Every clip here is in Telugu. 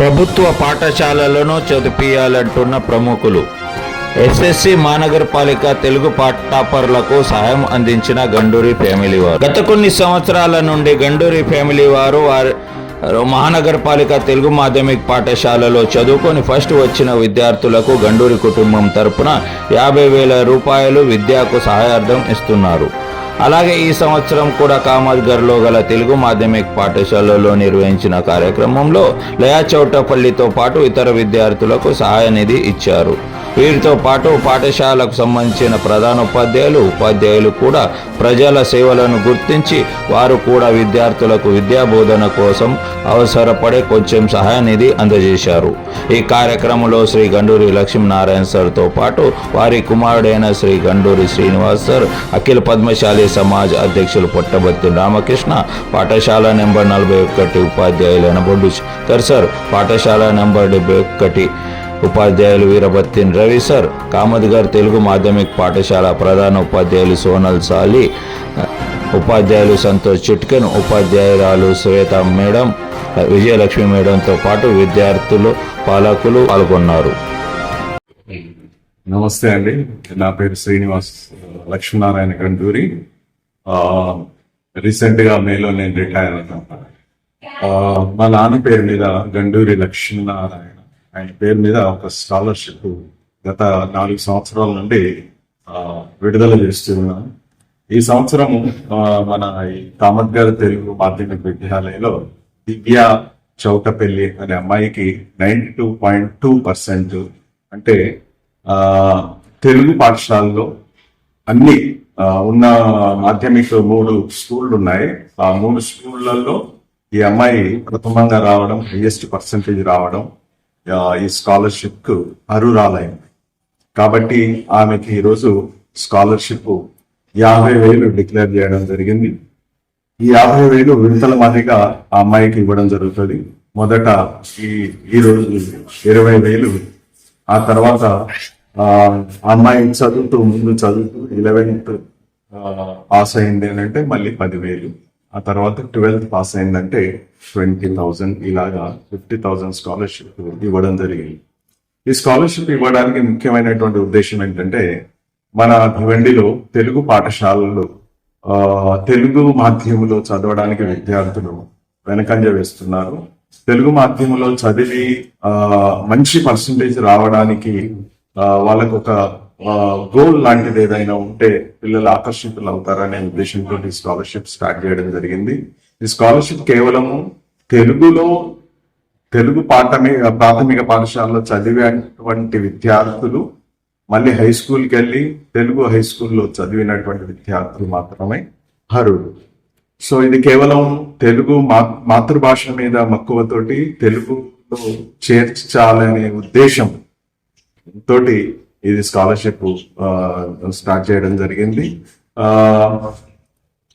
ప్రభుత్వ పాఠశాలలను చదివియాలంటున్న ప్రముఖులు. ఎస్ఎస్సి మహానగరపాలిక తెలుగు పాఠాపరులకు సహాయం అందించిన గండూరి ఫ్యామిలీ వారు. గత కొన్ని సంవత్సరాల నుండి గండూరి ఫ్యామిలీ వారు వారి మహానగరపాలిక తెలుగు మాధ్యమిక పాఠశాలలో చదువుకొని ఫస్ట్ వచ్చిన విద్యార్థులకు గండూరి కుటుంబం తరపున యాభై వేల రూపాయలు విద్యకు సహాయార్థం ఇస్తున్నారు. అలాగే ఈ సంవత్సరం కూడా కామత్గర్లో గల తెలుగు మాధ్యమిక పాఠశాలలో నిర్వహించిన కార్యక్రమంలో లయా చౌటపల్లితో పాటు ఇతర విద్యార్థులకు సహాయ నిధి ఇచ్చారు. వీరితో పాటు పాఠశాలకు సంబంధించిన ప్రధాన ఉపాధ్యాయులు ఉపాధ్యాయులు కూడా ప్రజల సేవలను గుర్తించి వారు కూడా విద్యార్థులకు విద్యా బోధన కోసం అవసరపడే కొంచెం సహాయ నిధి అందజేశారు. ఈ కార్యక్రమంలో శ్రీ గండూరి లక్ష్మీనారాయణ సార్తో పాటు వారి కుమారుడైన శ్రీ గండూరి శ్రీనివాస్ సార్ అఖిల పద్మశాలి సమాజ్ అధ్యక్షులు పొట్టబత్తి రామకృష్ణ పాఠశాల నెంబర్ నలభై ఒకటి ఉపాధ్యాయులైన బొడ్డు శంకర్ సార్ పాఠశాల నెంబర్ డెబ్బై ఒకటి ఉపాధ్యాయులు వీరభత్తిన్ రవి సార్ కామద్గర్ తెలుగు మాధ్యమిక పాఠశాల ప్రధాన ఉపాధ్యాయులు సోనల్ సాలి ఉపాధ్యాయులు సంతోష్ చిట్కెన్ ఉపాధ్యాయురాలు శ్వేత మేడం విజయలక్ష్మి మేడంతో పాటు విద్యార్థులు పాలకులు పాల్గొన్నారు. నమస్తే అండి. నా పేరు శ్రీనివాస్ లక్ష్మీనారాయణ గంటూరి రీసెంట్గా మేలో నేను రిటైర్ అయ్యాను మా నాన్న పేరు మీద గండూరి లక్ష్మీనారాయణ. ఆయన పేరు మీద ఒక స్కాలర్షిప్ గత నాలుగు సంవత్సరాల నుండి విడుదల చేస్తున్నాను ఈ సంవత్సరం మన ఈ కామత్గారి తెలుగు మాధ్యమిక విద్యాలయంలో దివ్య చౌటపల్లి అనే అమ్మాయికి ninety two point two percent అంటే తెలుగు పాఠశాలలో అన్ని ఉన్న మాధ్యమిక మూడు స్కూళ్ళు ఉన్నాయి. ఆ మూడు స్కూళ్ళల్లో ఈ అమ్మాయి ప్రథమంగా రావడం హైయెస్ట్ పర్సంటేజ్ రావడం ఈ స్కాలర్షిప్కు అరురాలైంది కాబట్టి ఆమెకి ఈరోజు స్కాలర్షిప్ యాభై వేలు డిక్లేర్ చేయడం జరిగింది. ఈ యాభై వేలు విడతల మాదిరిగా ఆ అమ్మాయికి ఇవ్వడం జరుగుతుంది. మొదట ఈ ఈరోజు ఇరవై వేలు. ఆ తర్వాత ఆ అమ్మాయి చదువుతూ ముందు చదువుతూ ఇలెవెన్త్ పాస్ అయింది అని అంటే మళ్ళీ పదివేలు. ఆ తర్వాత ట్వెల్త్ పాస్ అయిందంటే ట్వంటీ థౌజండ్ ఇలాగా ఫిఫ్టీ థౌజండ్ స్కాలర్షిప్ ఇవ్వడం జరిగింది. ఈ స్కాలర్షిప్ ఇవ్వడానికి ముఖ్యమైనటువంటి ఉద్దేశం ఏంటంటే మన భివండిలో తెలుగు పాఠశాలలు తెలుగు మాధ్యమంలో చదవడానికి విద్యార్థులు వెనకంజ వేస్తున్నారు. తెలుగు మాధ్యమంలో చదివి మంచి పర్సంటేజ్ రావడానికి వాళ్ళకు ఒక గోల్ లాంటిది ఏదైనా ఉంటే పిల్లలు ఆకర్షితులు అవుతారనే ఉద్దేశంతో ఈ స్కాలర్షిప్ స్టార్ట్ చేయడం జరిగింది. ఈ స్కాలర్షిప్ కేవలము తెలుగులో తెలుగు పాఠమిక ప్రాథమిక పాఠశాలలో చదివేటువంటి విద్యార్థులు మళ్ళీ హై స్కూల్కి వెళ్ళి తెలుగు హై స్కూల్లో చదివినటువంటి విద్యార్థులు మాత్రమే అర్హులు. సో ఇది కేవలం తెలుగు మా మాతృభాష మీద మక్కువతోటి తెలుగులో చేర్చాలనే ఉద్దేశం తోటి ఇది స్కాలర్షిప్ స్టార్ట్ చేయడం జరిగింది. ఆ,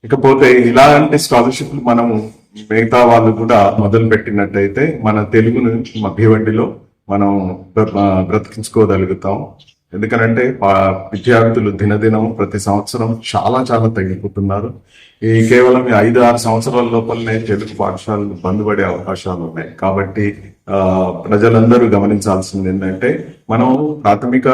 ఇకపోతే ఇలాంటి స్కాలర్షిప్లు మనము మిగతా వాళ్ళు కూడా మొదలు పెట్టినట్టయితే మన తెలుగును మధ్యవడ్డిలో మనం బ్రతికించుకోగలుగుతాం. ఎందుకనంటే పా- విద్యార్థులు దినదినం ప్రతి సంవత్సరం చాలా చాలా తగ్గిపోతున్నారు. ఈ కేవలం ఐదు ఆరు సంవత్సరాల లోపలనే తెలుగు పాఠశాలలు బంద్ పడే అవకాశాలు ఉన్నాయి. కాబట్టి ఆ ప్రజలందరూ గమనించాల్సింది ఏంటంటే మనం ప్రాథమిక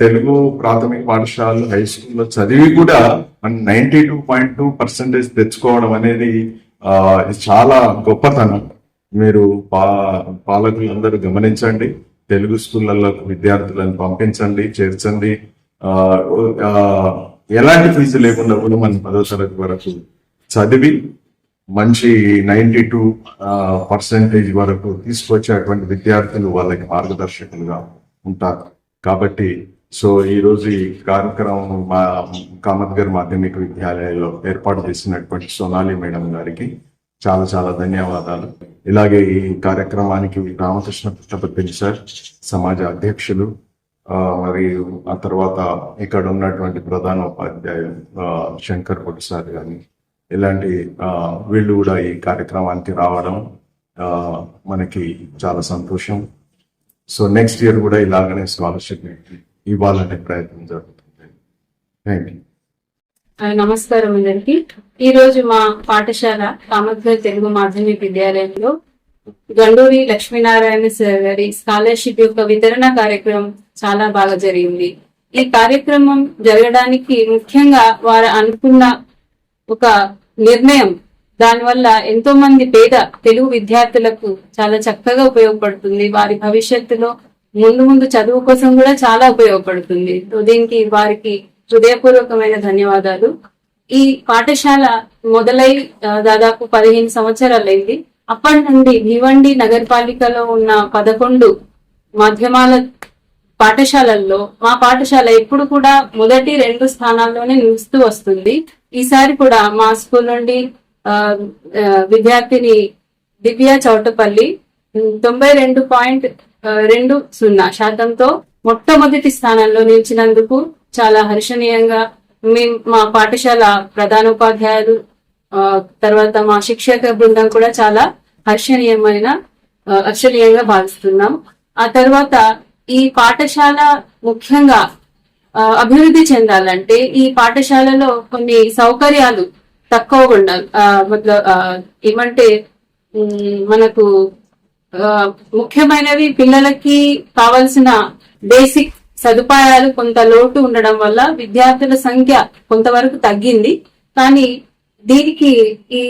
తెలుగు ప్రాథమిక పాఠశాలలు హై స్కూల్లో చదివి కూడా మనం ninety two point two percentage తెచ్చుకోవడం అనేది ఆ చాలా గొప్పతనం. మీరు పా పాలకులందరూ గమనించండి. తెలుగు స్కూళ్ళల్లో విద్యార్థులను పంపించండి చేర్చండి. ఎలాంటి ఫీజు లేకుండా కూడా మనం పదో తరగతి వరకు చదివి మంచి నైంటీ టూ పర్సెంటేజ్ వరకు తీసుకొచ్చేటువంటి విద్యార్థులు వాళ్ళకి మార్గదర్శకులుగా ఉంటారు. కాబట్టి సో ఈరోజు ఈ కార్యక్రమం మా కామత్గర్ మాధ్యమిక విద్యాలయంలో ఏర్పాటు చేసినటువంటి సోనాలి మేడం గారికి చాలా చాలా ధన్యవాదాలు. ఇలాగే ఈ కార్యక్రమానికి రామకృష్ణ పుట్టపతి సార్ సమాజ అధ్యక్షులు మరియు ఆ తర్వాత ఇక్కడ ఉన్నటువంటి ప్రధాన ఉపాధ్యాయులు శంకర్ కొట్టి సార్ కానీ ఇలాంటి వీళ్ళు కూడా ఈ కార్యక్రమానికి రావడం మనకి చాలా సంతోషం. సో నెక్స్ట్ ఇయర్ కూడా ఇలాగనే స్కాలర్షిప్ ఇవ్వాలనే ప్రయత్నం జరుగుతుంది. థ్యాంక్ యూ నమస్కారం అందరికి. ఈ రోజు మా పాఠశాల కామత్గర్ తెలుగు మాధ్యమిక విద్యాలయంలో గండూరి లక్ష్మీనారాయణ సార్ గారి స్కాలర్షిప్ యొక్క వితరణ కార్యక్రమం చాలా బాగా జరిగింది. ఈ కార్యక్రమం జరగడానికి ముఖ్యంగా వారు అనుకున్న ఒక నిర్ణయం దానివల్ల ఎంతో మంది పేద తెలుగు విద్యార్థులకు చాలా చక్కగా ఉపయోగపడుతుంది. వారి భవిష్యత్తులో ముందు ముందు చదువు కోసం కూడా చాలా ఉపయోగపడుతుంది. దీనికి వారికి హృదయపూర్వకమైన ధన్యవాదాలు. ఈ పాఠశాల మొదలై దాదాపు పదిహేను సంవత్సరాలైంది. అప్పటి నుండి భివండి నగరపాలికలో ఉన్న పదకొండు మాధ్యమాల పాఠశాలల్లో మా పాఠశాల ఎప్పుడు కూడా మొదటి రెండు స్థానాల్లోనే నిలుస్తూ వస్తుంది. ఈసారి కూడా మా స్కూల్ నుండి ఆ, విద్యార్థిని దివ్య చౌటపల్లి తొంభై రెండు పాయింట్ రెండు సున్నా శాతంతో మొట్టమొదటి స్థానంలో నిలిచినందుకు చాలా హర్షణీయంగా. మేము మా పాఠశాల ప్రధానోపాధ్యాయులు ఆ, తర్వాత మా శిక్షక బృందం కూడా చాలా హర్షణీయమైన హర్షణీయంగా భావిస్తున్నాం. ఆ తర్వాత ఈ పాఠశాల ముఖ్యంగా ఆ, అభివృద్ధి చెందాలంటే ఈ పాఠశాలలో కొన్ని సౌకర్యాలు తక్కువగా ఉండాలి. ఆ, ఏమంటే మనకు ఆ, ముఖ్యమైనవి పిల్లలకి కావాల్సిన బేసిక్ సదుపాయాలు కొంత లోటు ఉండడం వల్ల విద్యార్థుల సంఖ్య కొంతవరకు తగ్గింది. కానీ దీనికి ఈ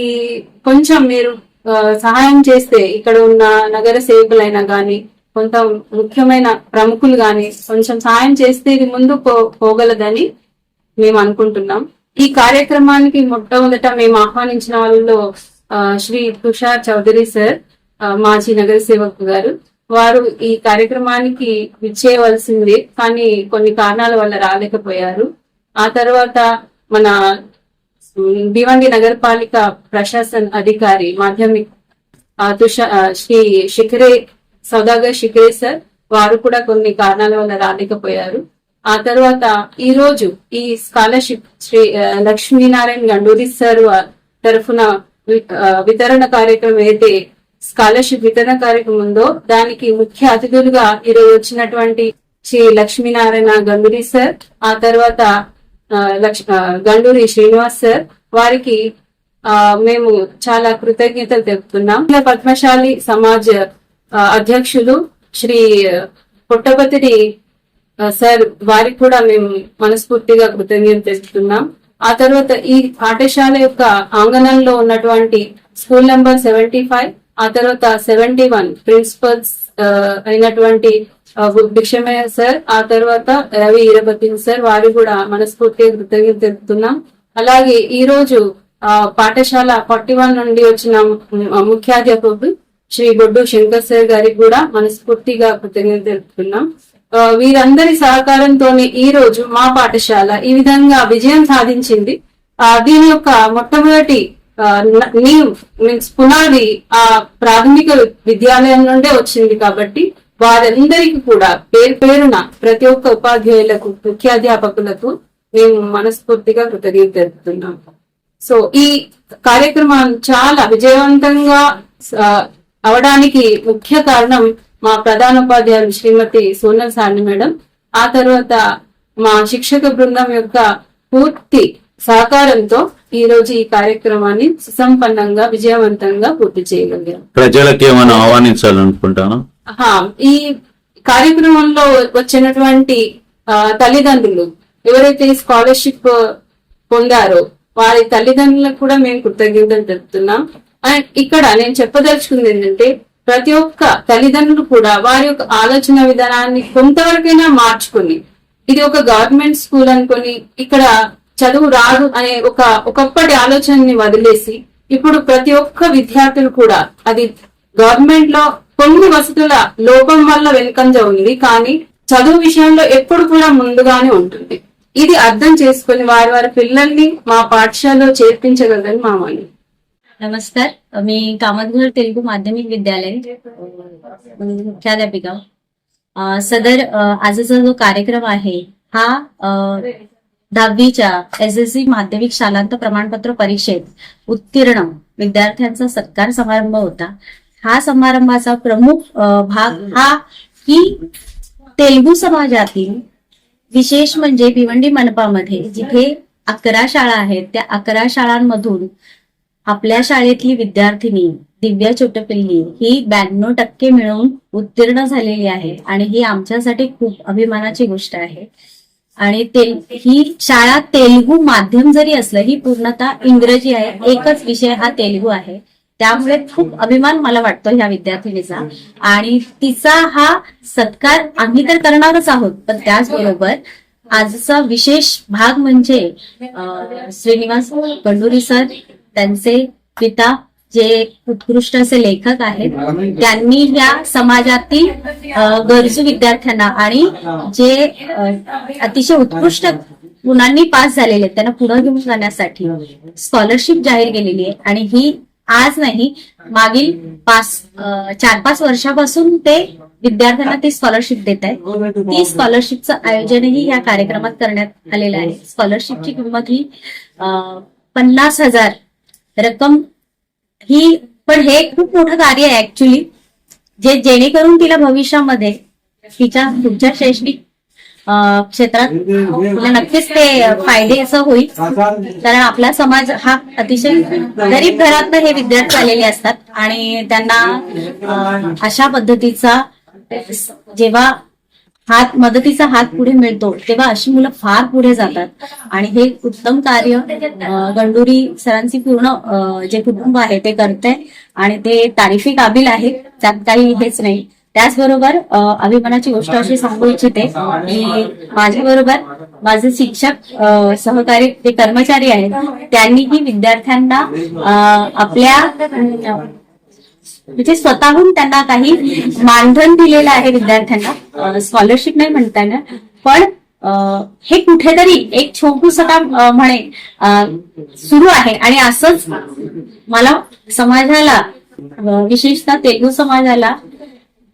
కొంచెం మీరు ఆ, సహాయం చేస్తే ఇక్కడ ఉన్న నగర సేవకులైనా గాని కొంత ముఖ్యమైన ప్రముఖులు గాని కొంచెం సహాయం చేస్తే ఇది ముందు పోగలదని మేము అనుకుంటున్నాం. ఈ కార్యక్రమానికి మొట్టమొదట మేము ఆహ్వానించిన వాళ్ళలో శ్రీ తుషార్ చౌదరి సార్ మాజీ నగర సేవకు గారు. వారు ఈ కార్యక్రమానికి విచ్చేయవలసింది కానీ కొన్ని కారణాల వల్ల రాలేకపోయారు. ఆ తర్వాత మన భివండి నగరపాలిక ప్రశాసన అధికారి మాధ్యమిక తుషా శ్రీ శిఖరే సౌదాగర్ శిఖరే సార్ వారు కూడా కొన్ని కారణాల వల్ల రాలేకపోయారు. ఆ తర్వాత ఈ రోజు ఈ స్కాలర్షిప్ శ్రీ లక్ష్మీనారాయణ గండూరి సార్ తరఫున వితరణ కార్యక్రమం అయితే స్కాలర్షిప్ వితరణ కార్యక్రమం ఉందో దానికి ముఖ్య అతిథులుగా ఈరోజు వచ్చినటువంటి శ్రీ లక్ష్మీనారాయణ గండూరి సార్ ఆ తర్వాత ఆ, గండూరి శ్రీనివాస్ సార్ వారికి ఆ మేము చాలా కృతజ్ఞతలు తెలుపుతున్నాం. ఇలా పద్మశాలి సమాజ్ అధ్యక్షులు శ్రీ పుట్టపతిని సార్ వారికి కూడా మేము మనస్ఫూర్తిగా కృతజ్ఞతలు తెలుపుతున్నాం. ఆ తర్వాత ఈ పాఠశాల యొక్క ఆంగణంలో ఉన్నటువంటి స్కూల్ నెంబర్ సెవెంటీ ఫైవ్ ఆ తర్వాత సెవెంటీ వన్ ప్రిన్సిపల్స్ అయినటువంటి ఆ, భిక్షమయ్య సార్ ఆ తర్వాత రవి ఈరబతిన్ సార్ వారి కూడా మనస్ఫూర్తిగా కృతజ్ఞత తెలుపుతున్నాం. అలాగే ఈ రోజు ఆ, పాఠశాల ఫార్టీ వన్ నుండి వచ్చిన ముఖ్యాధ్యాపకుడు శ్రీ బొడ్డు శంకర్ సార్ గారికి కూడా మనస్ఫూర్తిగా కృతజ్ఞత తెలుపుతున్నాం. వీరందరి సహకారంతోనే ఈ రోజు మా పాఠశాల ఈ విధంగా విజయం సాధించింది. దీని యొక్క మొట్టమొదటి నీవ్ మీన్స్ పునాది ఆ ప్రాథమిక విద్యాలయం నుండే వచ్చింది కాబట్టి వారందరికీ కూడా పేరు పేరున ప్రతి ఒక్క ఉపాధ్యాయులకు ముఖ్యాధ్యాపకులకు మేము మనస్ఫూర్తిగా కృతజ్ఞత తెలుపుతున్నాం సో ఈ కార్యక్రమం చాలా విజయవంతంగా అవడానికి ముఖ్య కారణం మా ప్రధానోపాధ్యాయులు శ్రీమతి సోనల్ సాండి మేడం. ఆ తర్వాత మా శిక్షక బృందం యొక్క పూర్తి సహకారంతో ఈ రోజు ఈ కార్యక్రమాన్ని సుసంపన్నంగా విజయవంతంగా పూర్తి చేయగలిగాం. ప్రజలకు ఏమైనా ఆహ్వానించాలనుకుంటాను ఆహా, ఈ కార్యక్రమంలో వచ్చినటువంటి తల్లిదండ్రులు ఎవరైతే స్కాలర్షిప్ పొందారో వారి తల్లిదండ్రులకు కూడా మేము కృతజ్ఞతలు తెలుపుతున్నాం. అండ్ ఇక్కడ నేను చెప్పదలుచుకుంది ఏంటంటే ప్రతి ఒక్క తల్లిదండ్రులు కూడా వారి యొక్క ఆలోచన విధానాన్ని కొంతవరకైనా మార్చుకుని ఇది ఒక గవర్నమెంట్ స్కూల్ అనుకొని ఇక్కడ చదువు రాదు అనే ఒక ఒకప్పటి ఆలోచనని వదిలేసి ఇప్పుడు ప్రతి ఒక్క విద్యార్థులు కూడా అది గవర్నమెంట్ లో కొన్ని వసతుల లోపం వల్ల వెనుకంజ ఉంది కానీ చదువు విషయంలో ఎప్పుడు కూడా ముందుగానే ఉంటుంది ఇది అర్థం చేసుకుని వారి వారి పిల్లల్ని మా పాఠశాలలో చేర్పించగలరని మా మని नमस्कार मी कामतघर तेलुगू माध्यमिक विद्यालय अं, मुख्याध्यापिका अं, सदर अं, आजचा जो कार्यक्रम आहे हा अं, दहावीच्या एस एस सी माध्यमिक शालांत प्रमाणपत्र परीक्षेत उत्तीर्ण विद्यार्थ्यांचा सत्कार समारंभ होता. हा समारंभाचा प्रमुख भाग हा की तेलगू समाजातील विशेष म्हणजे भिवंडी मनपामध्ये जिथे अकरा शाळा आहेत त्या अकरा शाळांमधून आपल्या शाळेतली विद्यार्थिनी दिव्या चोटपिल्ली ही ब्याण्णव टक्के मिळवून उत्तीर्ण झालेली आहे आणि ही आमच्यासाठी खूप अभिमानाची गोष्ट आहे. आणि ते ही शाळा तेलुगू माध्यम जरी असलं ही पूर्णतः इंग्रजी आहे. एकच विषय हा तेलुगू आहे. त्यामुळे खूप अभिमान मला वाटतो ह्या विद्यार्थिनीचा. आणि तिचा हा सत्कार आम्ही तर करणारच आहोत पण त्याचबरोबर आजचा विशेष भाग म्हणजे श्रीनिवास गंडुरी सर त्यांचे पिता जे उत्कृष्ट असे लेखक आहेत त्यांनी या समाजातील गरजू विद्यार्थ्यांना आणि जे अतिशय उत्कृष्ट गुणांनी पास झालेले आहेत त्यांना पुढे घेऊन जाण्यासाठी स्कॉलरशिप जाहीर केलेली आहे. आणि ही आज नाही मागील पाच चार पाच वर्षापासून ते विद्यार्थ्यांना ती स्कॉलरशिप देत आहे ती स्कॉलरशिपचं आयोजनही या कार्यक्रमात करण्यात आलेलं आहे. स्कॉलरशिपची किंमत ही पन्नास हजार रक्कम ही पण हे खूप मोठं कार्य आहे ऍक्च्युली जे जेणेकरून तिला भविष्यामध्ये तिच्या पुढच्या शैक्षणिक क्षेत्रात तिला नक्कीच ते फायद्याचं होईल. कारण आपला समाज हा अतिशय गरीब घरातनं हे विद्यार्थी आलेले असतात. आणि त्यांना अशा पद्धतीचा जेव्हा हात मदतीचा हात पुढे मिळतो तेव्हा अशी मुलं फार पुढे जातात. आणि हे उत्तम कार्य गंडुरी सरांची पूर्ण जे कुटुंब आहे ते करते आणि ते तारीफी काबिल आहे त्यात काही हेच नाही. त्याचबरोबर अभिमानाची गोष्ट अशी सांगू इच्छिते की माझ्याबरोबर माझे शिक्षक सहकारी जे कर्मचारी आहेत त्यांनीही विद्यार्थ्यांना आपल्या म्हणजे स्वतःहून त्यांना काही मानधन दिलेलं आहे विद्यार्थ्यांना. स्कॉलरशिप नाही म्हणता येणार. पण हे कुठेतरी एक छोटूसं काम म्हणे सुरू आहे. आणि असंच मला समाजाला विशेषतः तेलुगू समाजाला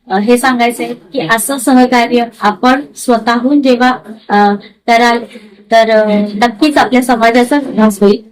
हे सांगायचंय की असं सहकार्य आपण स्वतःहून जेव्हा कराल तर नक्कीच आपल्या समाजाचा विकास होईल.